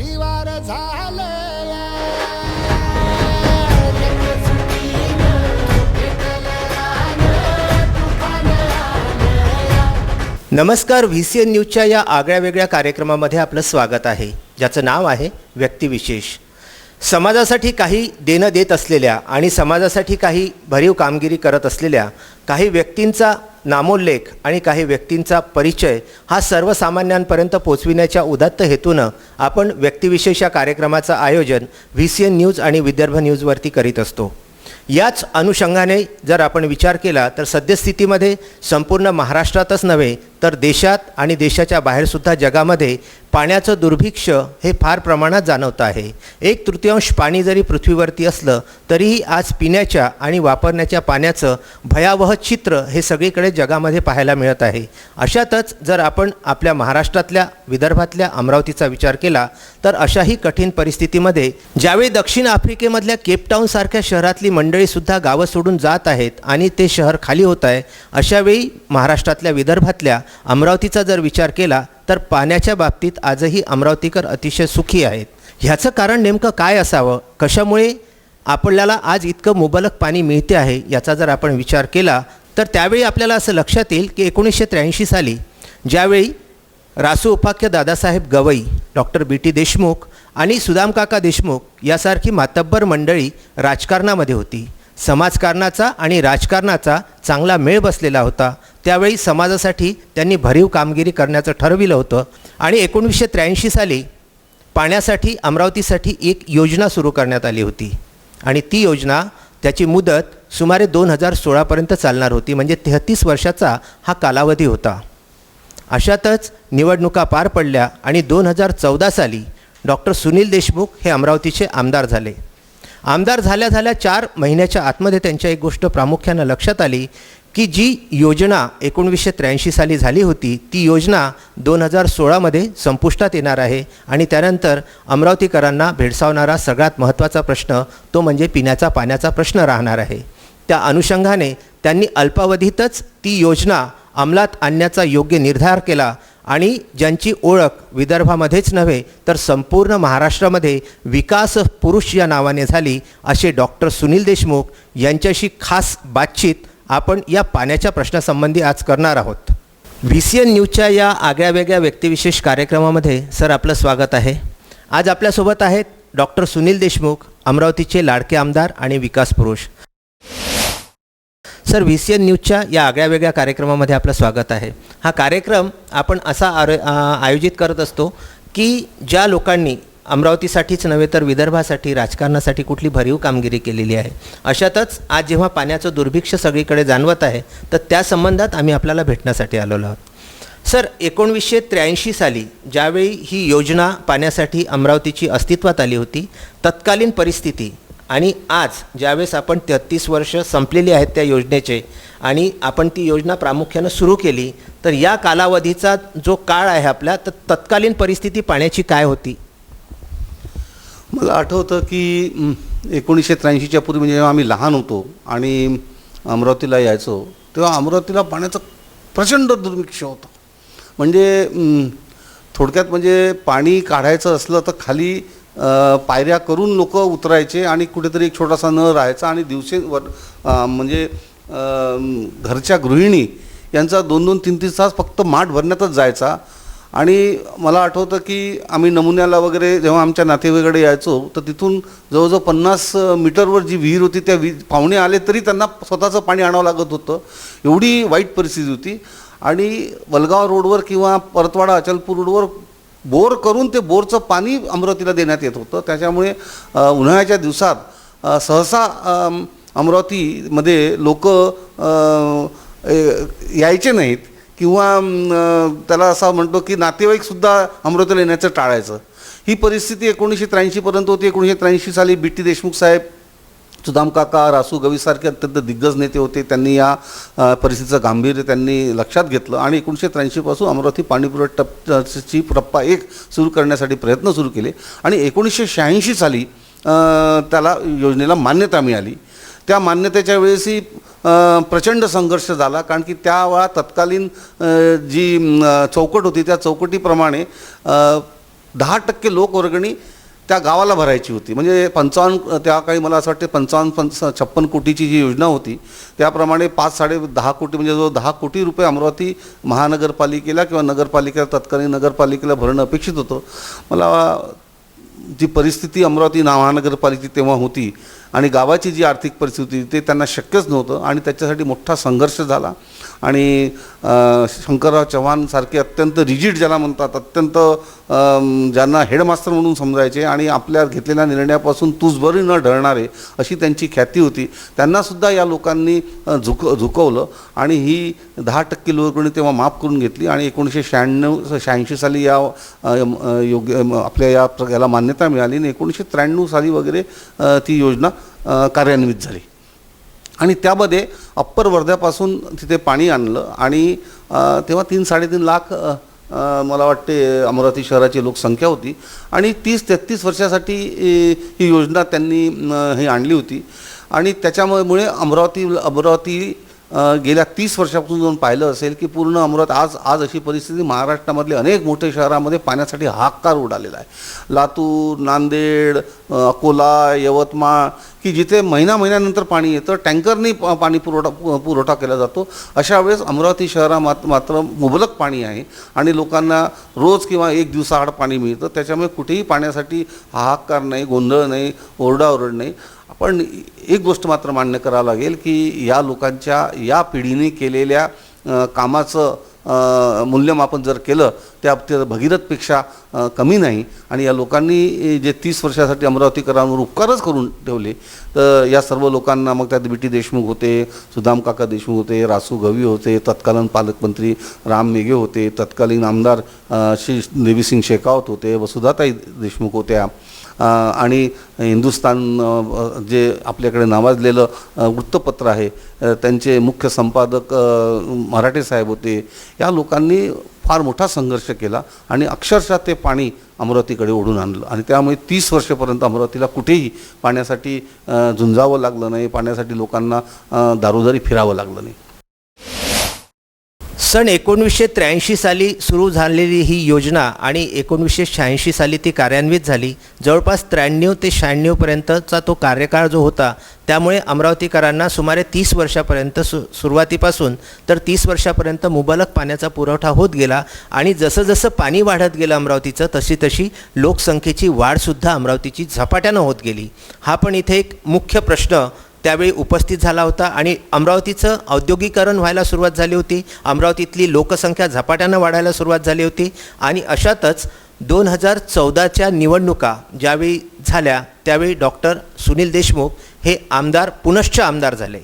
शिवार झाले नमस्कार V C N न्यूजच्या या आगळ्या वेगळ्या कार्यक्रमामध्ये आपलं स्वागत आहे. ज्याचं नाव आहे व्यक्तिविशेष. समाजासाठी काही देणं देत असलेल्या आणि समाजासाठी काही भरीव कामगिरी करत असलेल्या काही व्यक्तींचा नामोल्लेख आणि काही व्यक्तींचा परिचय हा सर्वसामान्यांपर्यंत पोचविण्याच्या उदात्त हेतूनं आपण व्यक्तिविशेष या कार्यक्रमाचं आयोजन व्ही सी एन न्यूज आणि विदर्भ न्यूजवरती करीत असतो. याच अनुषंगाने जर आपण विचार केला तर सद्यस्थितीमध्ये संपूर्ण महाराष्ट्रातच नव्हे तर देशात आणि देशाच्या बाहेरसुद्धा जगामध्ये पाण्याचं दुर्भिक्ष हे फार प्रमाणात जाणवतं आहे. एक तृतीयांश पाणी जरी पृथ्वीवरती असलं तरीही आज पिण्याच्या आणि वापरण्याच्या पाण्याचं भयावह चित्र हे सगळीकडे जगामध्ये पाहायला मिळत आहे. अशातच जर आपण आपल्या महाराष्ट्रातल्या विदर्भातल्या अमरावतीचा विचार केला तर अशाही कठीण परिस्थितीमध्ये ज्यावेळी दक्षिण आफ्रिकेमधल्या केपटाऊनसारख्या शहरातली मंडळीसुद्धा गावं सोडून जात आहेत आणि ते शहर खाली होत आहे अशावेळी महाराष्ट्रातल्या विदर्भातल्या अमरावतीचा जर विचार केला तर पाण्याच्या बाबतीत आजही अमरावतीकर अतिशय सुखी आहेत. ह्याचं कारण नेमकं काय असावं? कशामुळे आपल्याला आज इतकं मुबलक पाणी मिळते आहे याचा जर आपण विचार केला तर त्यावेळी आपल्याला असं लक्षात येईल की एकोणीसशे त्र्याऐंशी साली ज्यावेळी रासू उपाख्य Dadasaheb Gavai doctor B T Deshmukh आणि सुदामकाका देशमुख यासारखी मातब्बर मंडळी राजकारणामध्ये होती. समाजकारणाचा आणि राजकारणाचा चांगला मेळ बसलेला होता. त्यावेळी समाजासाठी त्यांनी भरीव कामगिरी करण्याचं ठरविलं होतं. आणि एकोणीसशे त्र्याऐंशी साली पाण्यासाठी अमरावतीसाठी एक योजना सुरू करण्यात आली होती. आणि ती योजना त्याची मुदत सुमारे दोन हजार सोळापर्यंत चालणार होती. म्हणजे तेहतीस वर्षाचा हा कालावधी होता. अशातच निवडणुका पार पडल्या आणि दोन हजार चौदा साली डॉक्टर सुनील देशमुख हे अमरावतीचे आमदार झाले. आमदार झाल्या झाल्या चार महिन्याच्या आतमध्ये त्यांच्या एक गोष्ट प्रामुख्यानं लक्षात आली की जी योजना एकोणवीसशे त्र्याऐंशी साली झाली होती ती योजना दोन हजार सोळामध्ये संपुष्टात येणार आहे आणि त्यानंतर अमरावतीकरांना भेडसावणारा सगळ्यात महत्त्वाचा प्रश्न तो म्हणजे पिण्याचा पाण्याचा प्रश्न राहणार आहे. त्या अनुषंगाने त्यांनी अल्पावधीतच ती योजना अंमलात आणण्याचा योग्य निर्धार केला आणि ज्यांची ओळख विदर्भामध्येच नव्हे तर संपूर्ण महाराष्ट्रामध्ये विकास पुरुष या नावाने झाली असे डॉक्टर सुनील देशमुख यांच्याशी खास बातचीत आपण या पाण्याच्या प्रश्नासंबंधी आज करणार आहोत. व्ही सी एन न्यूजच्या या आगळ्या वेगळ्या व्यक्तिविशेष कार्यक्रमामध्ये सर आपलं स्वागत आहे. आज आपल्यासोबत आहेत डॉक्टर सुनील देशमुख अमरावतीचे लाडके आमदार आणि विकास पुरुष. सर व्ही सी एन न्यूजच्या या आगळ्या वेगळ्या कार्यक्रमामध्ये आपलं स्वागत आहे. हा कार्यक्रम आपण असा आर आयोजित करत असतो की ज्या लोकांनी अमरावतीसाठीच नव्हे तर विदर्भासाठी राजकारणासाठी कुठली भरीव कामगिरी केलेली आहे. अशातच आज जेव्हा पाण्याचं दुर्भिक्ष सगळीकडे जाणवत आहे तर त्या संबंधात आम्ही आपल्याला भेटण्यासाठी आलेलो आहोत. सर एकोणवीसशे त्र्याऐंशी साली ज्यावेळी ही योजना पाण्यासाठी अमरावतीची अस्तित्वात आली होती तत्कालीन परिस्थिती आणि आज ज्यावेळेस आपण तेहत्तीस वर्ष संपलेली आहेत त्या योजनेचे आणि आपण ती योजना प्रामुख्यानं सुरू केली तर या कालावधीचा जो काळ आहे आपला तर तत्कालीन परिस्थिती पाण्याची काय होती? मला आठवतं की एकोणीसशे त्र्याऐंशीच्या पूर्वी म्हणजे जेव्हा आम्ही लहान होतो आणि अमरावतीला यायचो तेव्हा अमरावतीला पाण्याचं प्रचंड दुर्भिक्ष होतं. म्हणजे थोडक्यात म्हणजे पाणी काढायचं असलं तर खाली पायऱ्या करून लोक उतरायचे आणि कुठेतरी एक छोटासा नळ राहायचा आणि दिवसे वर म्हणजे घरच्या गृहिणी यांचा दोन दोन तीन तीन तास फक्त माठ भरण्यातच जायचा. आणि मला आठवतं की आम्ही नमुन्याला वगैरे जेव्हा आमच्या नातेवाईकडे यायचो तर तिथून जवळजवळ पन्नास मीटरवर जी विहीर होती त्या विहीर पाहुणे आले तरी त्यांना स्वतःचं पाणी आणावं लागत होतं. एवढी वाईट परिस्थिती होती. आणि वलगाव रोडवर किंवा परतवाडा अचलपूर रोडवर बोर करून ते बोरचं पाणी अमरावतीला देण्यात येत होतं. त्याच्यामुळे उन्हाळ्याच्या दिवसात सहसा अमरावतीमध्ये लोक यायचे नाहीत. किंवा त्याला असा म्हणतो की नातेवाईकसुद्धा अमरावतीला येण्याचं टाळायचं. ही परिस्थिती एकोणीसशे त्र्याऐंशीपर्यंत होती. एकोणीसशे त्र्याऐंशी साली बी. टी. देशमुख साहेब सुदाम काका रासू गवीसारखे अत्यंत दिग्गज नेते होते. त्यांनी या परिस्थितीचं गांभीर्य त्यांनी लक्षात घेतलं आणि एकोणीसशे त्र्याऐंशीपासून अमरावती पाणीपुरवठा टप टप्पा एक सुरू करण्यासाठी प्रयत्न सुरू केले. आणि एकोणीसशे शहाऐंशी साली त्याला योजनेला मान्यता मिळाली. त्या मान्यतेच्या वेळेसही प्रचंड संघर्ष झाला कारण की त्या वेळा तत्कालीन जी चौकट होती त्या चौकटीप्रमाणे दहा टक्के लोकवर्गणी त्या गावाला भरायची होती. म्हणजे पंचावन्न त्या काळी मला असं वाटते पंचावन्न पंच छप्पन कोटीची जी योजना होती त्याप्रमाणे पाच साडे दहा कोटी म्हणजे जो दहा कोटी रुपये अमरावती महानगरपालिकेला किंवा नगरपालिकेला तत्कालीन नगरपालिकेला भरणं अपेक्षित होतं. मला जी परिस्थिती अमरावती महानगरपालिकेची तेव्हा होती आणि गावाची जी आर्थिक परिस्थिती ते त्यांना शक्यच नव्हतं आणि त्याच्यासाठी मोठा संघर्ष झाला. आणि शंकरराव चव्हाणसारखे अत्यंत रिजिड ज्याला म्हणतात अत्यंत ज्यांना हेडमास्टर म्हणून समजायचे आणि आपल्या घेतलेल्या निर्णयापासून तुझबरी न ढळणारे अशी त्यांची ख्याती होती. त्यांनासुद्धा या लोकांनी झुक झुकवलं आणि ही दहा टक्के लोकणी तेव्हा माफ करून घेतली आणि एकोणीसशे शहाण्णव शहाऐंशी साली या योग्य आपल्या या याला मान्यता मिळाली आणि एकोणीसशे त्र्याण्णव साली वगैरे ती योजना कार्यान्वित झाली. आणि त्यामध्ये अप्पर वर्ध्यापासून तिथे पाणी आणलं आणि तेव्हा तीन साडेतीन लाख मला वाटते अमरावती शहराची लोकसंख्या होती. आणि तीस तेहतीस वर्षासाठी ही योजना त्यांनी हे ही आणली होती. आणि त्याच्यामुळे अमरावती अमरावती गेल्या तीस वर्षापासून जाऊन पाहिलं असेल की पूर्ण अमरावती आज आज अशी परिस्थिती महाराष्ट्रामधले अनेक मोठे शहरामध्ये पाण्यासाठी हाहाकार उडालेला आहे. लातूर नांदेड अकोला यवतमाळ की जिथे महिना महिन्यानंतर पाणी येतं टँकरनी प- पाणी पुरवठा पुरवठा केला जातो. अशा वेळेस अमरावती शहरा मात मात्र मुबलक पाणी आहे आणि लोकांना रोज किंवा एक दिवसाआड पाणी मिळतं. त्याच्यामुळे कुठेही पाण्यासाठी हाहाकार नाही गोंधळ नाही ओरडाओरड नाही. पण एक गोष्ट मात्र मान्य करावं लागेल की या लोकांच्या या पिढीने केलेल्या कामाचं मूल्यमापन जर केलं त्या बाबतीत भगीरथपेक्षा कमी नाही. आणि या लोकांनी जे तीस वर्षासाठी अमरावतीकरांवर उपकारच करून ठेवले तर या सर्व लोकांना मग त्यात बी टी देशमुख होते सुदाम काका देशमुख होते रासू गवी होते तत्कालीन पालकमंत्री राम मेघे होते तत्कालीन आमदार श्री देवीसिंग शेखावत होते वसुधाताई देशमुख होत्या. आणि हिंदुस्तान जे आपल्याकडे नावाजलेलं वृत्तपत्र आहे त्यांचे मुख्य संपादक मराठे साहेब होते. या लोकांनी फार मोठा संघर्ष केला आणि अक्षरशः ते पाणी अमरावतीकडे ओढून आणलं. आणि त्यामुळे तीस वर्षपर्यंत अमरावतीला कुठेही पाण्यासाठी झुंजावं लागलं नाही पाण्यासाठी लोकांना दारोदारी फिरावं लागलं नाही. सन एकोणवीसशे त्र्याऐंशी साली सुरू झालेली ही योजना आणि एकोणवीसशे शहाऐंशी साली ती कार्यान्वित झाली. जवळपास त्र्याण्णव ते शहाण्णवपर्यंतचा तो कार्यकाळ जो होता त्यामुळे अमरावतीकरांना सुमारे तीस वर्षापर्यंत सु सुरुवातीपासून तर तीस वर्षापर्यंत मुबलक पाण्याचा पुरवठा होत गेला आणि जसं जसं पाणी वाढत गेलं अमरावतीचं तशी तशी लोकसंख्येची वाढसुद्धा अमरावतीची झपाट्यानं होत गेली. हा पण इथे एक मुख्य प्रश्न त्यावेळी उपस्थित झाला होता आणि अमरावतीचं औद्योगिकरण व्हायला सुरुवात झाली होती. अमरावतीतली लोकसंख्या झपाट्यानं वाढायला सुरुवात झाली होती आणि अशातच दोन हजार चौदाच्या निवडणुका ज्यावेळी झाल्या त्यावेळी डॉक्टर सुनील देशमुख हे आमदार पुनश्च आमदार झाले.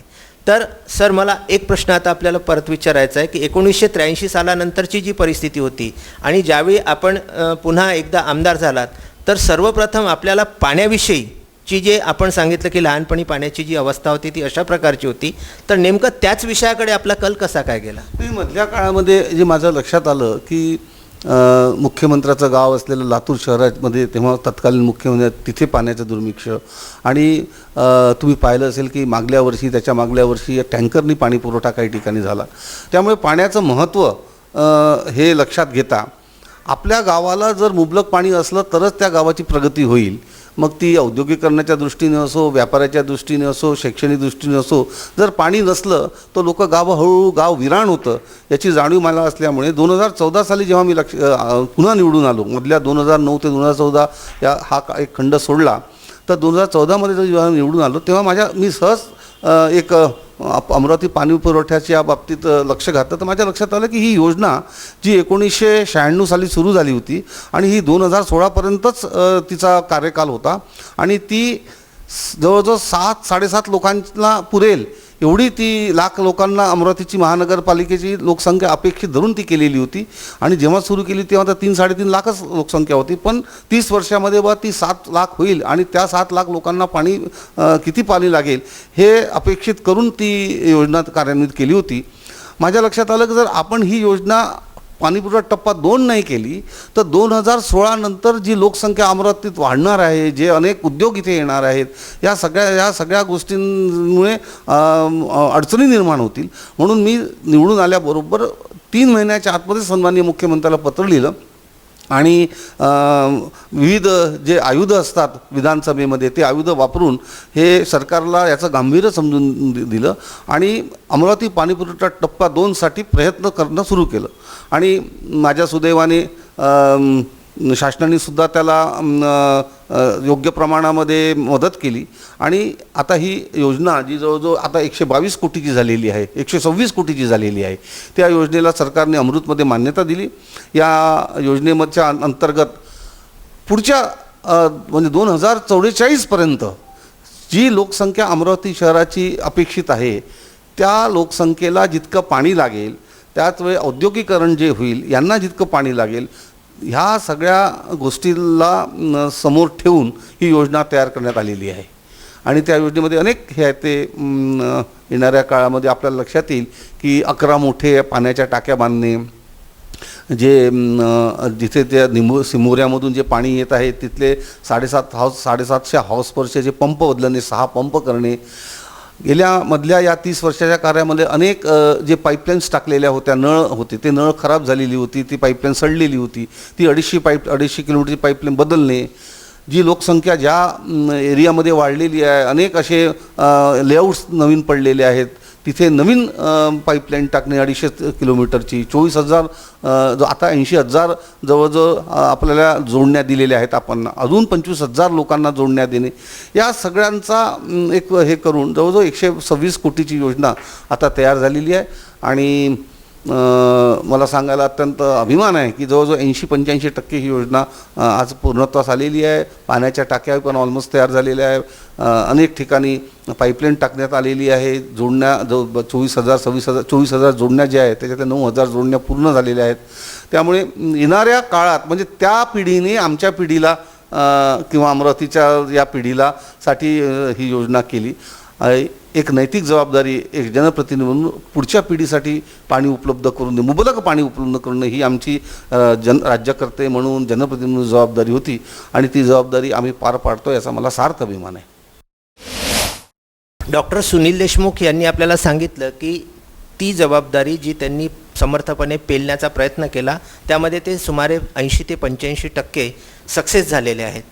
तर सर मला एक प्रश्न आता आपल्याला परत विचारायचा आहे की एकोणीसशे त्र्याऐंशी सालानंतरची जी परिस्थिती होती आणि ज्यावेळी आपण पुन्हा एकदा आमदार झालात तर सर्वप्रथम आपल्याला पाण्याविषयी ची जे आपण सांगितलं की लहानपणी पाण्याची जी अवस्था होती ती अशा प्रकारची होती. तर नेमकं त्याच विषयाकडे आपला कल कसा काय गेला? नाही मधल्या काळामध्ये जे माझं लक्षात आलं की मुख्यमंत्र्याचं गाव असलेलं लातूर शहरामध्ये तेव्हा तत्कालीन मुख्यमंत्री तिथे पाण्याचं दुर्मिक्ष आणि तुम्ही पाहिलं असेल की मागल्या वर्षी त्याच्या मागल्या वर्षी टँकरनी पाणी पुरवठा काही ठिकाणी झाला. त्यामुळे पाण्याचं महत्त्व हे लक्षात घेता आपल्या गावाला जर मुबलक पाणी असलं तरच त्या गावाची प्रगती होईल. मग ती औद्योगिकरणाच्या दृष्टीने असो व्यापाराच्या दृष्टीने असो शैक्षणिक दृष्टीने असो जर पाणी नसलं तर लोक गाव हळूहळू गाव विराण होतं. याची जाणीव मला असल्यामुळे दोन हजार चौदा साली जेव्हा मी लक्ष पुन्हा निवडून आलो मधल्या दोन हजार नऊ ते दोन हजार चौदा या हा का- एक खंड सोडला तर दोन हजार चौदामध्ये जेव्हा निवडून आलो तेव्हा माझ्या मी सहज एक अमरावती पाणी पुरवठ्याच्या बाबतीत लक्ष घातलं. तर माझ्या लक्षात आलं की ही योजना जी एकोणीसशे शहाण्णव साली सुरू झाली होती आणि ही दोन हजार सोळापर्यंतच तिचा कार्यकाल होता. आणि ती जवळजवळ सात साडेसात लोकांना पुरेल एवढी ती लाख लोकांना अमरावतीची महानगरपालिकेची लोकसंख्या अपेक्षित धरून ती केलेली होती. आणि जेव्हा सुरू केली तेव्हा तर तीन साडेतीन लाखच लोकसंख्या होती. पण तीस वर्षामध्ये बा ती सात लाख होईल आणि त्या सात लाख लोकांना पाणी किती पाणी लागेल हे अपेक्षित करून ती योजना कार्यान्वित केली होती. माझ्या लक्षात आलं की जर आपण ही योजना पाणीपुरवठा टप्पा दोन नाही केली तर दोन हजार सोळानंतर जी लोकसंख्या अमरावतीत वाढणार आहे जे अनेक उद्योग इथे येणार आहेत या सगळ्या या सगळ्या गोष्टींमुळे अडचणी निर्माण होतील. म्हणून मी निवडून आल्याबरोबर तीन महिन्याच्या आतमध्ये सन्माननीय मुख्यमंत्र्याला पत्र लिहिलं. आणि विविध जे आयुध असतात विधानसभेमध्ये ते आयुध वापरून हे सरकारला याचं गांभीर्य समजून दि- दिलं आणि अमरावती पाणीपुरवठा टप्पा दोनसाठी प्रयत्न करणं सुरू केलं. आणि माझ्या सुदैवाने शासनाने सुद्धा त्याला योग्य प्रमाणामध्ये मदत केली. आणि आता ही योजना जी जवळजवळ आता एकशे बावीस कोटीची झालेली आहे एकशे सव्वीस कोटीची झालेली आहे त्या योजनेला सरकारने अमृतमध्ये मान्यता दिली. या योजनेमधच्या अंतर्गत पुढच्या म्हणजे दोन हजार चौवेचाळीसपर्यंत जी लोकसंख्या अमरावती शहराची अपेक्षित आहे त्या लोकसंख्येला जितकं पाणी लागेल त्याच वेळी औद्योगिकरण जे होईल यांना जितकं पाणी लागेल ह्या सगळ्या गोष्टीला समोर ठेवून ही योजना तयार करण्यात आलेली आहे. आणि त्या योजनेमध्ये अनेक हे आहेत ते येणाऱ्या काळामध्ये आपल्याला लक्षात येईल की अकरा मोठे पाण्याच्या टाक्या बांधणे जे जिथे त्या निमो सिमोऱ्यामधून जे पाणी येत आहे तिथले साडेसात हाऊस साडेसातशे हाऊसपर्सचे जे पंप बदलणे सहा पंप करणे गेल्या मधल्या या तीस वर्षाच्या कार्यामध्ये अनेक जे पाईपलाईन्स टाकलेल्या होत्या नळ होते ते नळ खराब झालेली होती ती पाईपलाईन सडलेली होती ती अडीचशे पाईप अडीचशे किलोमीटरची पाईपलाईन बदलणे जी लोकसंख्या ज्या एरियामध्ये वाढलेली आहे अनेक असे लेआउट्स नवीन पडलेले आहेत तिथे नवीन पाईपलाईन टाकणे अडीचशे किलोमीटरची चोवीस हजार जो आता ऐंशी हजार जवळजवळ आपल्याला जोडण्या दिलेल्या आहेत आपण. अजून पंचवीस हजार लोकांना जोडण्या देणे. या सगळ्यांचा एक हे करून जवळजवळ एकशे सव्वीस कोटीची योजना आता तयार झालेली आहे. आणि मला सांगायला अत्यंत अभिमान आहे की जवळजवळ ऐंशी पंच्याऐंशी टक्के ही योजना आज पूर्णत्वास आलेली आहे. पाण्याच्या टाक्या पण ऑलमोस्ट तयार झालेल्या आहे. अनेक ठिकाणी पाईपलाईन टाकण्यात आलेली आहे. जोडण्या जो चोवीस हजार सव्वीस हजार चोवीस हजार जोडण्या ज्या आहेत त्याच्यातल्या नऊ हजार जोडण्या पूर्ण झालेल्या आहेत. त्यामुळे येणाऱ्या काळात म्हणजे त्या पिढीने आमच्या पिढीला किंवा अमरावतीच्या या पिढीला साठी ही योजना केली. एक नैतिक जबाबदारी एक जनप्रतिनिधी म्हणून पुढच्या पिढीसाठी पाणी उपलब्ध करून दे मुबलक पाणी उपलब्ध करणं ही आमची जन राज्यकर्ते म्हणून जनप्रतिनिधी म्हणून जबाबदारी होती आणि ती जबाबदारी आम्ही पार पाडतो याचा मला सार्थ अभिमान आहे. डॉक्टर सुनील देशमुख यांनी आपल्याला सांगितलं की ती जबाबदारी जी त्यांनी समर्थपणे पेलण्याचा प्रयत्न केला त्यामध्ये ते सुमारे ऐंशी ते पंच्याऐंशी टक्के सक्सेस झालेले आहेत.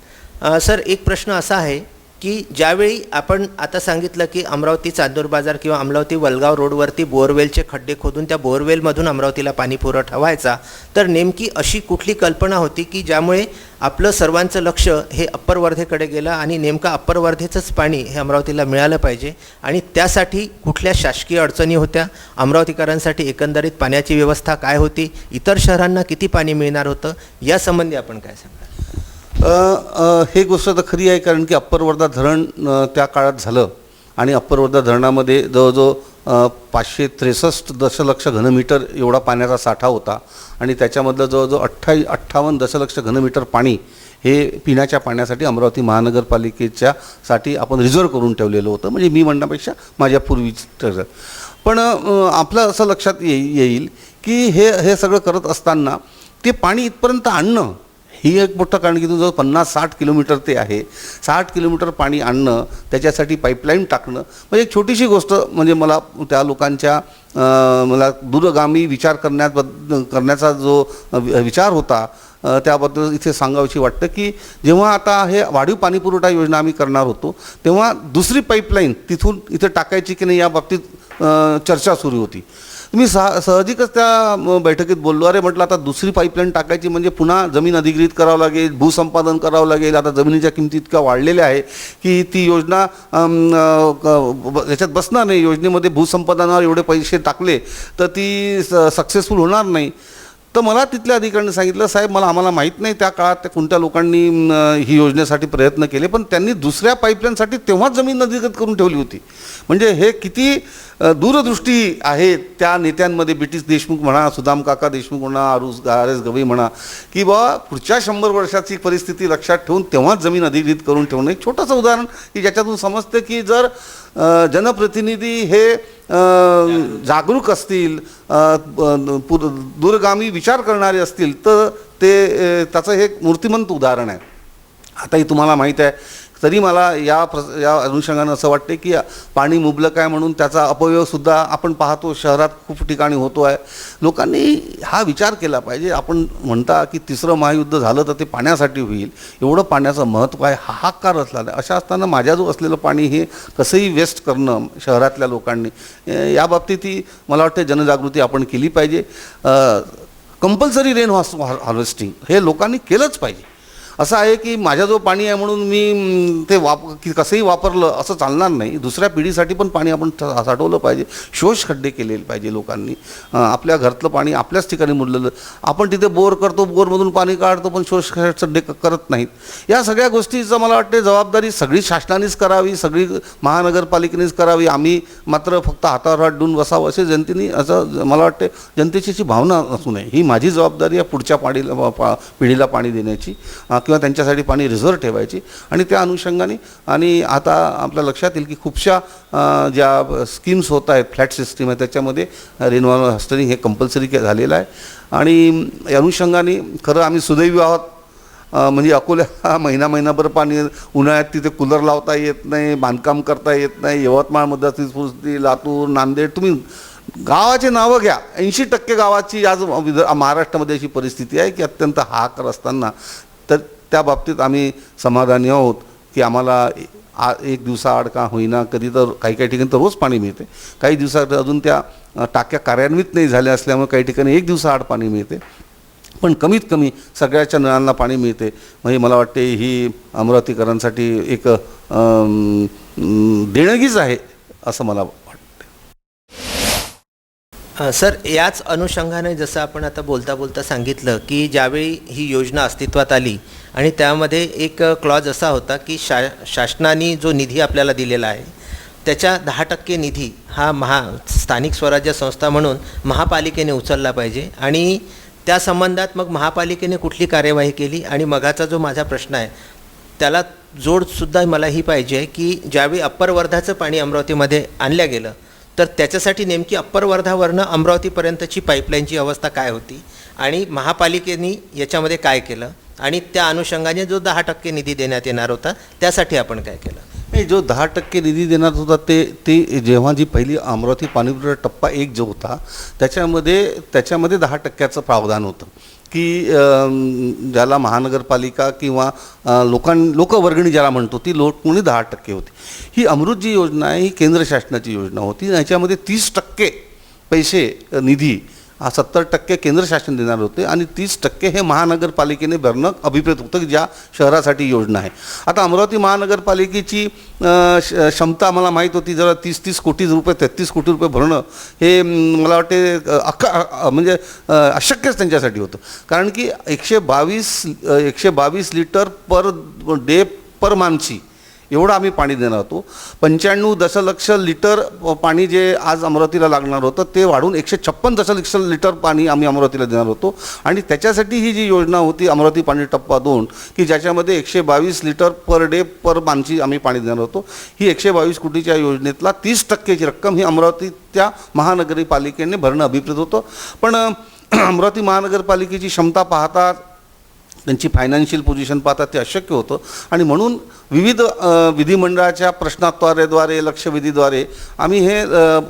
सर एक प्रश्न असा आहे की ज्यावेळी आपण आता सांगितलं की अमरावती चांदूर बाजार किंवा अमरावती वलगाव रोडवरती बोअरवेलचे खड्डे खोदून त्या बोअरवेलमधून अमरावतीला पाणी पुरवठा व्हायचा तर नेमकी अशी कुठली कल्पना होती की ज्यामुळे आपलं सर्वांचं लक्ष हे अप्पर वर्धेकडे गेलं आणि नेमकं अप्पर वर्धेचंच पाणी हे अमरावतीला मिळालं पाहिजे आणि त्यासाठी कुठल्या शासकीय अडचणी होत्या? अमरावतीकरांसाठी एकंदरीत पाण्याची व्यवस्था काय होती? इतर शहरांना किती पाणी मिळणार होतं? यासंबंधी आपण काय सांगा हे गोष्ट तर खरी आहे कारण की अप्पर वर्धा धरण त्या काळात झालं. आणि अप्पर वर्धा धरणामध्ये जवळजवळ पाचशे त्रेसष्ट दशलक्ष घनमीटर एवढा पाण्याचा साठा होता. आणि त्याच्यामधलं जवळजवळ अठ्ठा अठ्ठावन्न दशलक्ष घनमीटर पाणी हे पिण्याच्या पाण्यासाठी अमरावती महानगरपालिकेच्या साठी आपण रिझर्व करून ठेवलेलं होतं. म्हणजे मी म्हणण्यापेक्षा माझ्या पूर्वीच पण आपलं असं लक्षात येई येईल की हे हे सगळं करत असताना ते पाणी इथपर्यंत आणणं ही एक मोठं कारण की जवळ पन्नास साठ किलोमीटर ते आहे. साठ किलोमीटर पाणी आणणं त्याच्यासाठी पाईपलाईन टाकणं म्हणजे एक छोटीशी गोष्ट म्हणजे मला त्या लोकांच्या मला दूरगामी विचार करण्यात करण्याचा जो विचार होता त्याबद्दल इथे सांगावीशी वाटतं की जेव्हा आता हे वाढीव पाणीपुरवठा योजना आम्ही करणार होतो तेव्हा दुसरी पाईपलाईन तिथून इथे टाकायची की नाही या बाबतीत चर्चा सुरू होती. मी सह सहजिकच त्या बैठकीत बोललो अरे म्हटलं आता दुसरी पाईपलाईन टाकायची म्हणजे पुन्हा जमीन अधिग्रहित करावं लागेल भूसंपादन करावं लागेल आता जमिनीच्या किमती इतक्या वाढलेल्या आहे की ती योजना याच्यात बसणार नाही. योजनेमध्ये भूसंपादनावर एवढे पैसे टाकले तर ती सक्सेसफुल होणार नाही. तर मला तिथल्या अधिकाऱ्यांनी सांगितलं साहेब मला आम्हाला माहीत नाही त्या काळात त्या कोणत्या लोकांनी ही योजनेसाठी प्रयत्न केले पण त्यांनी दुसऱ्या पाईपलाईनसाठी तेव्हाच जमीन अधिकृत करून ठेवली होती. म्हणजे हे किती दूरदृष्टी आहे त्या नेत्यांमध्ये ब्रिटिश देशमुख म्हणा सुदाम काका देशमुख म्हणा आरुस आर एस गवई म्हणा की बाबा पुढच्या शंभर वर्षाची परिस्थिती लक्षात ठेवून तेव्हाच जमीन अधिकृत करून ठेवणं एक छोटंसं उदाहरण. की ज्याच्यातून समजतं की जर जनप्रतिनिधी हे जागरूक असतील पुर- दूरगामी विचार करणारे असतील तर ते त्याचं हे मूर्तिमंत उदाहरण आहे. आताही तुम्हाला माहीत आहे तरी मला या प्र या अनुषंगानं असं वाटते की पाणी मुबलक आहे म्हणून त्याचा अपव्ययसुद्धा आपण पाहतो. शहरात खूप ठिकाणी होतो आहे. लोकांनी हा विचार केला पाहिजे. आपण म्हणता की तिसरं महायुद्ध झालं तर ते पाण्यासाठी होईल. एवढं पाण्याचं महत्त्व आहे. हाहाकार असला. अशा असताना माझ्याजवळ असलेलं पाणी हे कसंही वेस्ट करणं शहरातल्या लोकांनी याबाबतीतही ही मला वाटते जनजागृती आपण केली पाहिजे. कंपल्सरी रेन हॉस हार्वेस्टिंग हे लोकांनी केलंच पाहिजे. असं आहे की माझ्याजवळ पाणी आहे म्हणून मी ते वाप कसंही वापरलं असं चालणार नाही. दुसऱ्या पिढीसाठी पण पाणी आपण साठवलं पाहिजे. शोष खड्डे केलेले पाहिजे लोकांनी. आपल्या घरातलं पाणी आपल्याच ठिकाणी मुरलेलं. आपण तिथे बोर करतो बोरमधून पाणी काढतो पण शोष खड्डे करत नाहीत. या सगळ्या गोष्टीचं मला वाटते जबाबदारी सगळी शासनानेच करावी सगळी महानगरपालिकेनेच करावी. आम्ही मात्र फक्त हातावर हात डून बसावं असे जनतेने असं मला वाटते जनतेची भावना असू नये. ही माझी जबाबदारी आहे पुढच्या पाणीला पा पिढीला पाणी देण्याची. किंवा त्यांच्यासाठी पाणी रिझर्व ठेवायची. आणि त्या अनुषंगाने आणि आता आपल्या लक्षात येईल की खूपशा ज्या स्कीम्स होत आहेत फ्लॅट सिस्टीम आहे त्याच्यामध्ये रेनवॉल वॉटर हे कंपल्सरी झालेलं आहे. आणि या अनुषंगाने खरं आम्ही सुदैवी आहोत. म्हणजे अकोल्याला महिना महिनाभर पाणी उन्हाळ्यात तिथे कूलर लावता येत नाही बांधकाम करता येत नाही यवतमाळमध्ये तिसपुस्ती लातूर नांदेड तुम्ही गावाचे नावं घ्या. ऐंशी टक्के गावाची आज विद महाराष्ट्रामध्ये अशी परिस्थिती आहे की अत्यंत हाहाकार असताना तर त्या बाबतीत आम्ही समाधानी आहोत की आम्हाला आ एक दिवसाआड का होईना कधी तर काही काही ठिकाणी तर रोज पाणी मिळते. काही दिवसात अजून त्या टाक्या कार्यान्वित नाही झाल्या असल्यामुळे काही ठिकाणी एक दिवसाआड पाणी मिळते. पण कमीत कमी सगळ्याच्या नळांना पाणी मिळते. म्हणजे मला वाटते ही अमरावतीकरांसाठी एक देणगीच आहे असं मला वाटतं सर याच अनुषंगाने जसं आपण आता बोलता बोलता सांगितलं की ज्यावेळी ही योजना अस्तित्वात आली आणि त्यामध्ये एक क्लॉज असा होता की शा शासनाने जो निधी आपल्याला दिलेला आहे त्याच्या दहा टक्के निधी हा महा स्थानिक स्वराज्य संस्था म्हणून महापालिकेने उचलला पाहिजे आणि त्या संबंधात मग महापालिकेने कुठली कार्यवाही केली आणि मगाचा जो माझा प्रश्न आहे त्याला जोडसुद्धा मला ही पाहिजे आहे की ज्यावेळी अप्पर वर्धाचं पाणी अमरावतीमध्ये आणलं गेलं तर त्याच्यासाठी नेमकी अप्पर वर्धावरनं अमरावतीपर्यंतची पाईपलाईनची अवस्था काय होती? आणि महापालिकेने याच्यामध्ये काय केलं? आणि त्या अनुषंगाने जो दहा टक्के निधी देण्यात येणार होता त्यासाठी आपण काय केलं? नाही जो दहा टक्के निधी देणार होता ते ते जेव्हा जी पहिली अमरावती पाणीपुरवठा टप्पा एक जो होता त्याच्यामध्ये त्याच्यामध्ये दहा टक्क्याचं प्रावधान होतं. की ज्याला महानगरपालिका किंवा लोकां लोकवर्गणी ज्याला म्हणतो ती लोकवर्गणी दहा टक्के होती. ही अमृत जी योजना आहे ही केंद्र शासनाची योजना होती याच्यामध्ये तीस टक्के पैसे निधी सत्तर टक्के केंद्र शासन देणार होते आणि तीस टक्के हे महानगरपालिकेने भरणं अभिप्रेत होतं की ज्या शहरासाठी योजना आहे. आता अमरावती महानगरपालिकेची श- क्षमता मला माहीत होती जरा तीस तीस कोटी रुपये तेहतीस कोटी रुपये भरणं हे मला वाटते अख्खा म्हणजे अशक्यच त्यांच्यासाठी होतं. कारण की एकशे बावीस एकशे बावीस लिटर पर डे पर मानसी एवढं आम्ही पाणी देणार होतो. पंच्याण्णव दशलक्ष लिटर पाणी जे आज अमरावतीला लागणार होतं ते वाढून एकशे छप्पन दशलक्ष लिटर पाणी आम्ही अमरावतीला देणार होतो. आणि त्याच्यासाठी ही जी योजना होती अमरावती पाणी टप्पा दोन की ज्याच्यामध्ये एकशे बावीस लिटर पर डे पर माणशी आम्ही पाणी देणार होतो. ही एकशे बावीस कोटीच्या योजनेतला तीस टक्केची रक्कम ही अमरावतीच्या महानगरपालिकेने भरणं अभिप्रेत होतं. पण अमरावती महानगरपालिकेची क्षमता पाहता त्यांची फायनान्शियल पोझिशन पाहता ते अशक्य होतं. आणि म्हणून विविध विधिमंडळाच्या प्रश्नाद्वारेद्वारे लक्षवेधीद्वारे आम्ही हे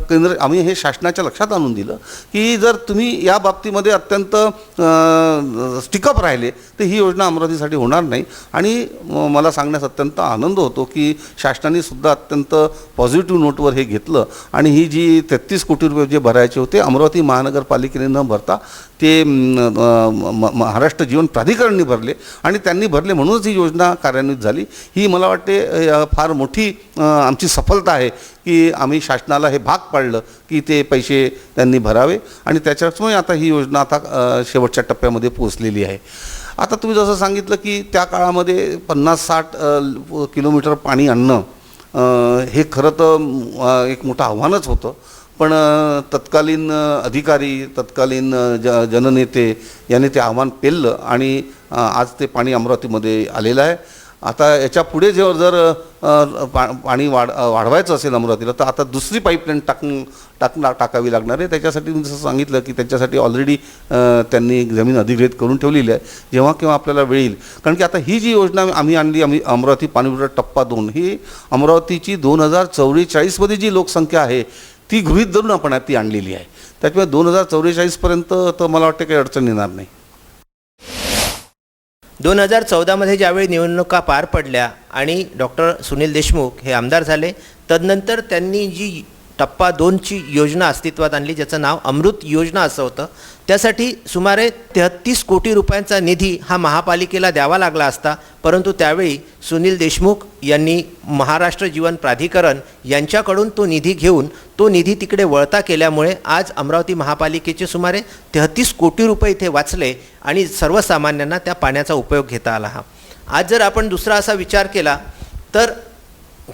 केंद्र आम्ही हे शासनाच्या लक्षात आणून दिलं की जर तुम्ही या बाबतीमध्ये अत्यंत स्टिकअप राहिले तर ही योजना अमरावतीसाठी होणार नाही. आणि म- मला सांगण्यास अत्यंत आनंद होतो की शासनाने सुद्धा अत्यंत पॉझिटिव्ह नोटवर हे घेतलं. आणि ही जी तेहतीस कोटी रुपये जे भरायचे होते अमरावती महानगरपालिकेने न भरता ते म, महाराष्ट्र जीवन प्राधिकरणने भरले. आणि त्यांनी भरले म्हणूनच ही योजना कार्यान्वित झाली. ही मला वाटते फार मोठी आमची सफलता आहे की आम्ही शासनाला हे भाग पाडलं की ते पैसे त्यांनी भरावे. आणि त्याच्यामुळे आता ही योजना आता शेवटच्या टप्प्यामध्ये पोहोचलेली आहे. आता तुम्ही जसं सांगितलं की त्या काळामध्ये पन्नास साठ किलोमीटर पाणी आणणं हे खरं तर एक मोठं आव्हानच होतं. पण तत्कालीन अधिकारी तत्कालीन ज जननेते यांनी ते आव्हान पेललं आणि आज ते पाणी अमरावतीमध्ये आलेलं आहे. आता याच्यापुढे जेव्हा जर पा पाणी वाढ वाढवायचं असेल अमरावतीला तर आता दुसरी पाईपलाईन टाकून टाक टाकावी लागणार आहे. त्याच्यासाठी मी जसं सांगितलं की त्याच्यासाठी ऑलरेडी त्यांनी जमीन अधिग्रहित करून ठेवलेली आहे. जेव्हा केव्हा आपल्याला वेळ येईल कारण की आता ही जी योजना आम्ही आणली आम्ही अमरावती पाणीपुरवठा टप्पा दोन ही अमरावतीची दोन हजार चौवेचाळीसमध्ये जी लोकसंख्या आहे ती गृहीत धरून आपण ती आणलेली आहे. त्याच्यामुळे दोन हजार चौवेचाळीसपर्यंत तर मला वाटतं काही अडचण येणार नाही. दोन हजार चौदामध्ये ज्यावेळी निवडणुका पार पडल्या आणि डॉक्टर सुनील देशमुख हे आमदार झाले तदनंतर त्यांनी जी टप्पा दोनची योजना अस्तित्वात आणली ज्याचं नाव अमृत योजना असं होतं. त्यासाठी सुमारे तेहत्तीस कोटी रुपयांचा निधी हा महापालिकेला द्यावा लागला असता परंतु त्यावेळी सुनील देशमुख यांनी महाराष्ट्र जीवन प्राधिकरण यांच्याकडून तो निधी घेऊन तो निधी तिकडे वळता केल्यामुळे आज अमरावती महापालिकेचे सुमारे तेहत्तीस कोटी रुपये इथे वाचले आणि सर्वसामान्यांना त्या पाण्याचा उपयोग घेता आला हा. आज जर आपण दुसरा असा विचार केला तर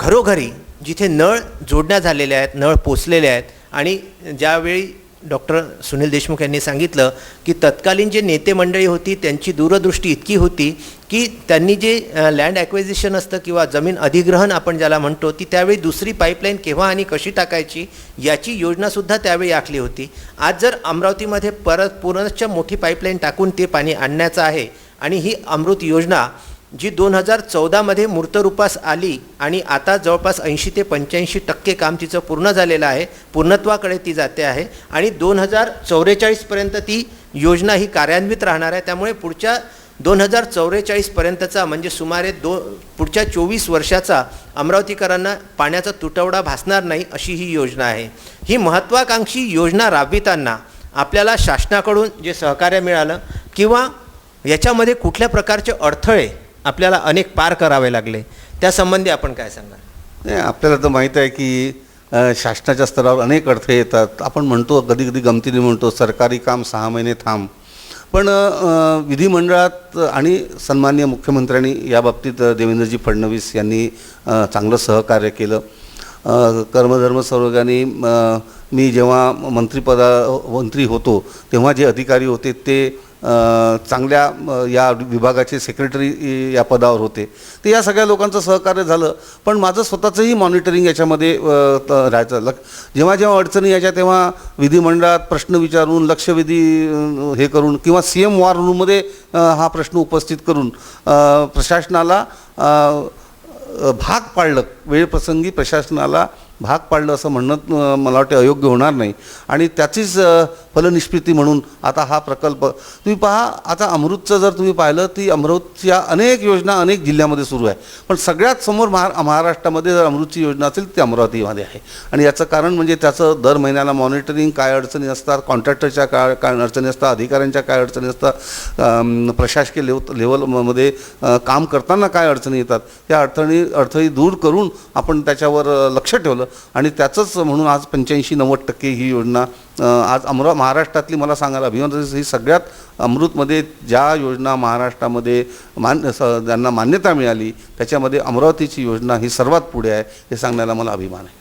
घरोघरी जिथे नळ जोडण्या झालेल्या आहेत नळ पोचलेले आहेत आणि ज्यावेळी डॉक्टर सुनील देशमुख यांनी सांगितलं की तत्कालीन जे नेते मंडळी होती त्यांची दूरदृष्टी इतकी होती की त्यांनी जे लँड ॲक्विजिशन असतं किंवा जमीन अधिग्रहण आपण ज्याला म्हणतो ती त्यावेळी दुसरी पाईपलाईन केव्हा आणि कशी टाकायची याची योजनासुद्धा त्यावेळी आखली होती. आज जर अमरावतीमध्ये परत पुनश्च मोठी पाईपलाईन टाकून ते पाणी आणण्याचं आहे आणि ही अमृत योजना जी दोन हजार चौदामध्ये मूर्तरूपास आली आणि आता जवळपास ऐंशी ते पंच्याऐंशी टक्के काम तिचं पूर्ण झालेलं आहे पूर्णत्वाकडे ती जाते आहे आणि दोन हजार चौवेचाळीसपर्यंत ती योजना ही कार्यान्वित राहणार आहे. त्यामुळे पुढच्या दोन हजार चौवेचाळीसपर्यंतचा म्हणजे सुमारे दो पुढच्या चोवीस वर्षाचा अमरावतीकरांना पाण्याचा तुटवडा भासणार नाही अशी ही योजना आहे. ही महत्त्वाकांक्षी योजना राबविताना आपल्याला शासनाकडून जे सहकार्य मिळालं किंवा याच्यामध्ये कुठल्या प्रकारचे अडथळे आपल्याला अनेक पार करावे लागले. त्यासंबंधी आपण काय सांगणार? नाही आपल्याला तर माहीत आहे की शासनाच्या स्तरावर अनेक अडथळे येतात. आपण म्हणतो कधी कधी गमतीने म्हणतो सरकारी काम सहा महिने थांब. पण विधिमंडळात आणि सन्मान्य मुख्यमंत्र्यांनी या बाबतीत देवेंद्रजी फडणवीस यांनी चांगलं सहकार्य केलं. कर्मधर्म सर्वगाने मी जेव्हा मंत्रिपदा मंत्री होतो तेव्हा जे अधिकारी होते ते चांगल्या या विभागाचे सेक्रेटरी या पदावर होते. तर या सगळ्या लोकांचं सहकार्य झालं. पण माझं स्वतःचंही मॉनिटरिंग याच्यामध्ये राहायचं. लक जेव्हा जेव्हा अडचणी यायच्या तेव्हा विधिमंडळात प्रश्न विचारून लक्षवेधी हे करून किंवा सी एम वॉर रूममध्ये हा प्रश्न उपस्थित करून प्रशासनाला भाग पाडलं. वेळप्रसंगी प्रशासनाला भाग पाडलं असं म्हणणं मला वाटतं अयोग्य होणार नाही. आणि त्याचीच अ, फलनिष्पत्ती म्हणून आता हा प्रकल्प तुम्ही पहा आता अमृतचं जर तुम्ही पाहिलं ती अमृतच्या अनेक योजना अनेक जिल्ह्यामध्ये सुरू आहे. पण सगळ्यात समोर महा महाराष्ट्रामध्ये जर अमृतची योजना असेल ती अमरावतीमध्ये आहे. आणि याचं कारण म्हणजे त्याचं दर महिन्याला मॉनिटरिंग काय अडचणी असतात कॉन्ट्रॅक्टरच्या काय काय अडचणी असतात अधिकाऱ्यांच्या काय अडचणी असतात प्रशासकीय लेव लेवलमध्ये काम करताना काय अडचणी येतात त्या अडचणी अडथळी दूर करून आपण त्याच्यावर लक्ष ठेवलं. आणि त्याचंच म्हणून आज पंच्याऐंशी नव्वद टक्के ही योजना आज अमरा महाराष्ट्रातली मला सांगायला अभिमान ही सगळ्यात अमृतमध्ये ज्या योजना महाराष्ट्रामध्ये मान्य स ज्यांना मान्यता मिळाली त्याच्यामध्ये अमरावतीची योजना ही सर्वात पुढे आहे हे सांगण्याला मला अभिमान आहे.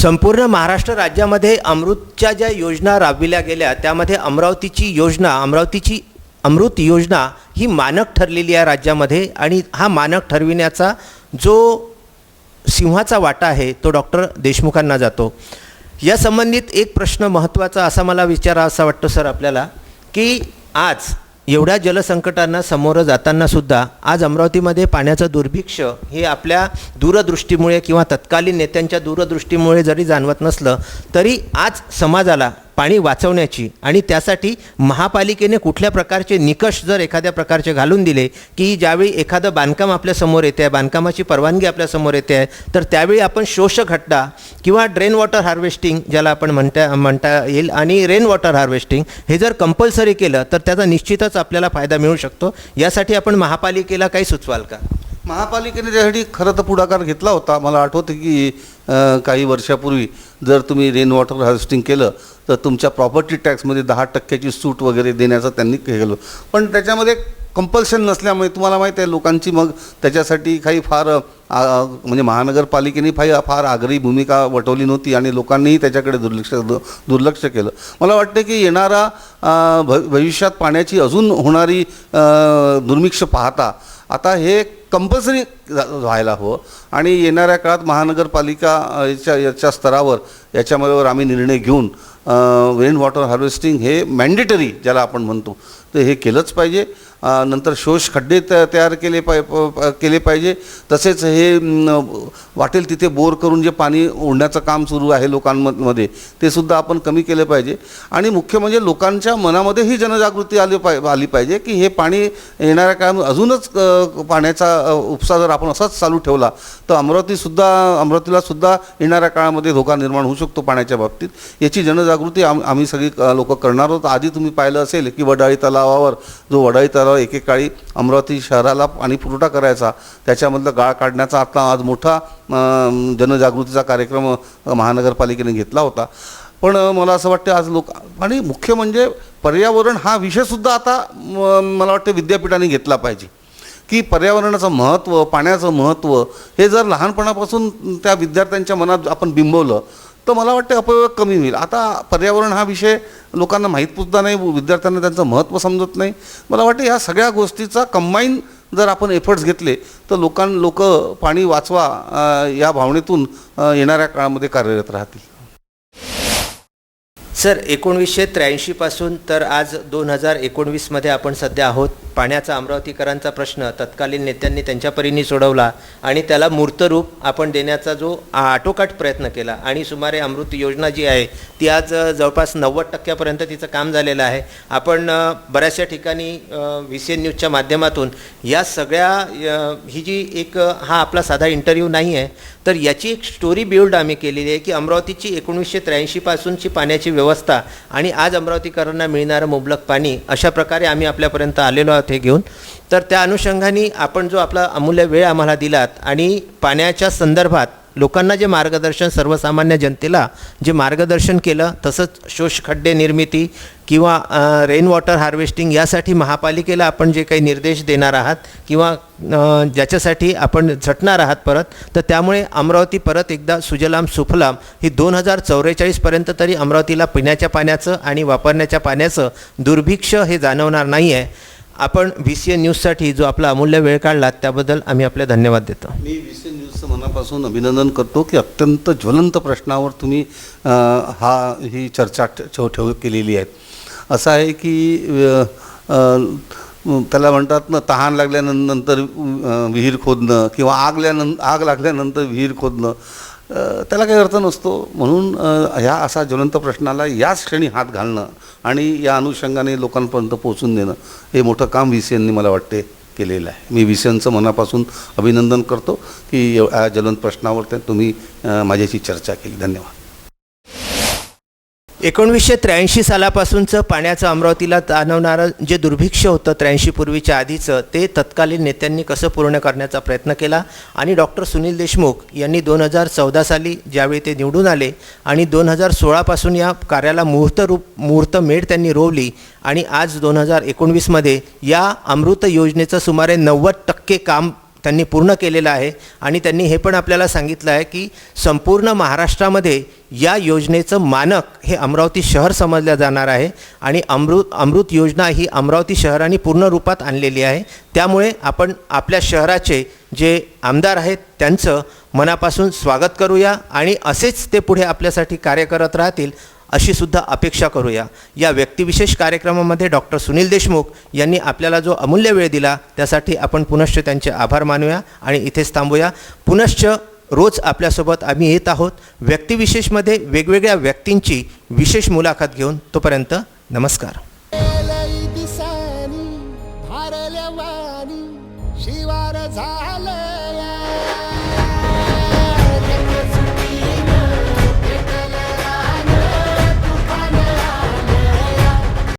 संपूर्ण महाराष्ट्र राज्यामध्ये अमृतच्या ज्या योजना राबविल्या गेल्या त्यामध्ये अमरावतीची योजना अमरावतीची अमृत योजना ही मानक ठरलेली आहे राज्यामध्ये आणि हा मानक ठरविण्याचा जो सिंहाचा वाटा आहे तो डॉक्टर देशमुखांना जातो. या संबंधित एक प्रश्न महत्त्वाचा असा मला विचारा असा वाटतो सर आपल्याला की आज एवढ्या जलसंकटांना सामोरं जातानासुद्धा आज अमरावतीमध्ये पाण्याचं दुर्भिक्ष हे आपल्या दूरदृष्टीमुळे किंवा तत्कालीन नेत्यांच्या दूरदृष्टीमुळे जरी जाणवत नसलं तरी आज समाजाला पाणी वाचवण्याची आणि त्यासाठी महापालिकेने कुठल्या प्रकारचे निकष जर एखाद्या प्रकारचे घालून दिले की ज्यावेळी एखादं बांधकाम आपल्यासमोर येते आहे बांधकामाची परवानगी आपल्यासमोर येते आहे तर त्यावेळी आपण शोषखड्डा किंवा ड्रेन वॉटर हार्वेस्टिंग ज्याला आपण म्हणता म्हणता येईल. आणि रेन वॉटर हार्वेस्टिंग हे जर कंपल्सरी केलं तर त्याचा निश्चितच आपल्याला फायदा मिळू शकतो. यासाठी आपण महापालिकेला काही सुचवाल का? महापालिकेने त्यासाठी खरं तर पुढाकार घेतला होता. मला आठवतं की काही वर्षापूर्वी जर तुम्ही रेन वॉटर हार्वेस्टिंग केलं तर तुमच्या प्रॉपर्टी टॅक्समध्ये दहा टक्क्याची सूट वगैरे देण्याचं त्यांनी केलं. पण त्याच्यामध्ये कंपल्शन नसल्यामुळे तुम्हाला माहीत आहे लोकांची मग त्याच्यासाठी काही फार म्हणजे महानगरपालिकेने फार फार आग्रही भूमिका वटवली नव्हती आणि लोकांनीही त्याच्याकडे दुर्लक्ष दुर्लक्ष केलं. मला वाटतं की येणारा भ भविष्यात पाण्याची अजून होणारी दुर्मिक्ष पाहता आता हे कंपल्सरी व्हायला हवं. आणि येणाऱ्या काळात महानगरपालिका याच्या याच्या स्तरावर याच्यामध्ये आम्ही निर्णय घेऊन रेन वॉटर हार्वेस्टिंग हे मॅन्डेटरी ज्याला आपण म्हणतो तर हे केलंच पाहिजे. नंतर शोष खड्डे त तयार केले पाय प- केले पाहिजे. तसेच हे वाटेल तिथे बोर करून जे पाणी ओढण्याचं काम सुरू आहे लोकांमध्ये ते सुद्धा आपण कमी केलं पाहिजे. आणि मुख्य म्हणजे लोकांच्या मनामध्ये ही जनजागृती आली पाय आली पाहिजे की हे पाणी येणाऱ्या काळात अजूनच पाण्याचा उपसा जर आपण असाच चालू ठेवला तर अमरावतीसुद्धा अमरावतीला सुद्धा येणाऱ्या काळामध्ये धोका निर्माण होऊ शकतो पाण्याच्या बाबतीत. याची जनजागृती आम आम्ही सगळी लोक करणार आहोत. आधी तुम्ही पाहिलं असेल की वडाळी तलावावर जो वडाळी तलाव एकेकाळी अमरावती शहराला पाणी पुरवठा करायचा त्याच्यामधलं गाळ काढण्याचा आता आज मोठा जनजागृतीचा कार्यक्रम महानगरपालिकेने घेतला होता. पण मला असं वाटतं आज लोक आणि मुख्य म्हणजे पर्यावरण हा विषयसुद्धा आता मला वाटतं विद्यापीठाने घेतला पाहिजे. की पर्यावरणाचं महत्त्व पाण्याचं महत्त्व हे जर लहानपणापासून त्या विद्यार्थ्यांच्या मनात आपण बिंबवलं तर मला वाटतं अपयोग कमी होईल. आता पर्यावरण हा विषय लोकांना माहीत सुद्धा नाही विद्यार्थ्यांना त्यांचं महत्त्व समजत नाही. मला वाटतं ह्या सगळ्या गोष्टीचा कंबाईन जर आपण एफर्ट्स घेतले तर लोकां लोक पाणी वाचवा या भावनेतून येणाऱ्या काळामध्ये कार्यरत राहतील. सर एकोणवीसशे त्र्याऐंशीपासून तर आज दोन हजार एकोणवीसमध्ये आपण सध्या आहोत. पाण्याचा अमरावतीकरांचा प्रश्न तत्कालीन नेत्यांनी त्यांच्या परीने सोडवला आणि त्याला मूर्तरूप आपण देण्याचा जो आटोकाट प्रयत्न केला. आणि सुमारे अमृत योजना जी आहे ती आज जवळपास नव्वद टक्क्यापर्यंत तिचं काम झालेलं आहे. आपण बऱ्याचशा ठिकाणी व्ही सी एन न्यूजच्या माध्यमातून या सगळ्या ही जी एक हा आपला साधा इंटरव्ह्यू नाही आहे तर याची एक स्टोरी बिल्ड आम्ही केलेली आहे की अमरावतीची एकोणीसशे त्र्याऐंशीपासूनची पाण्याची व्यवस्था आणि आज अमरावतीकरांना मिळणारं मुबलक पाणी अशा प्रकारे आम्ही आपल्यापर्यंत आलेलो आहोत. हे घेऊन. तर त्या अनुषंगाने आपण जो आपला अमूल्य वेळ आम्हाला दिलात आणि पाण्याच्या संदर्भात लोकांना जे मार्गदर्शन सर्वसामान्य जनतेला जे मार्गदर्शन केलं तसंच शोषखड्डे निर्मिती किंवा रेन वॉटर हार्वेस्टिंग यासाठी महापालिकेला आपण जे काही निर्देश देणार आहात किंवा ज्याच्यासाठी आपण झटणार आहात परत तर त्यामुळे अमरावती परत एकदा सुजलाम सुफलाम ही दोन हजार चौवेचाळीसपर्यंत तरी अमरावतीला पिण्याच्या पाण्याचं आणि वापरण्याच्या पाण्याचं दुर्भिक्ष हे जाणवणार नाही आहे आपण व्ही सी एन न्यूजसाठी जो आपला अमूल्य वेळ काढला त्याबद्दल आम्ही आपले धन्यवाद देतो. मी व्ही सी एन न्यूजचं मनापासून अभिनंदन करतो की अत्यंत ज्वलंत प्रश्नावर तुम्ही हा ही चर्चा ठेव ठेव केलेली आहे. असं आहे की त्याला म्हणतात ना तहान लागल्यानंतर विहीर खोदणं किंवा आग आग लागल्यानंतर विहीर खोदणं. त्याला काही अर्थ नसतो. म्हणून ह्या असा ज्वलंत प्रश्नाला याच क्षणी हात घालणं आणि या अनुषंगाने लोकांपर्यंत पोहोचून देणं हे मोठं काम व्ही सी यांनी मला वाटते केलेलं आहे. मी विषयांचं मनापासून अभिनंदन करतो की या ज्वलंत प्रश्नावर ते तुम्ही माझ्याशी चर्चा केली. धन्यवाद. एकोणवीसशे त्र्याऐंशी सालापासूनचं पाण्याचं अमरावतीला जाणवणारं जे दुर्भिक्ष होतं त्र्याऐंशी पूर्वीच्या आधीचं ते तत्कालीन नेत्यांनी कसं पूर्ण करण्याचा प्रयत्न केला? आणि डॉक्टर सुनील देशमुख यांनी दोन हजार चौदा साली ज्यावेळी ते निवडून आले आणि दोन हजार सोळापासून या कार्याला मुहूर्तरूप मुहूर्तमेढ त्यांनी रोवली आणि आज दोन हजार एकोणवीसमध्ये या अमृत योजनेचं सुमारे नव्वद टक्के काम त्यांनी पूर्ण केलेलं आहे. आणि त्यांनी हे पण आपल्याला सांगितलं आहे की संपूर्ण महाराष्ट्रामध्ये या योजनेचं मानक हे अमरावती शहर समजलं जाणार आहे. आणि अमृत अमृत योजना ही अमरावती शहराने पूर्ण रूपात आणलेली आहे. त्यामुळे आपण आपल्या शहराचे जे आमदार आहेत त्यांचं मनापासून स्वागत करूया आणि असेच ते पुढे आपल्यासाठी कार्य करत राहतील. अशी सुद्धा अपेक्षा करूया. या व्यक्तिविशेष कार्यक्रमामध्ये डॉक्टर सुनील देशमुख यांनी आपल्याला जो अमूल्य वेळ दिला त्यासाठी आपण पुनश्च त्यांचे आभार मानूया आणि इथेच थांबूया. पुनश्च रोज आपल्यासोबत आम्ही येत आहोत. व्यक्तिविशेषमध्ये वेगवेगळ्या व्यक्तींची विशेष मुलाखत घेऊन तोपर्यंत नमस्कार.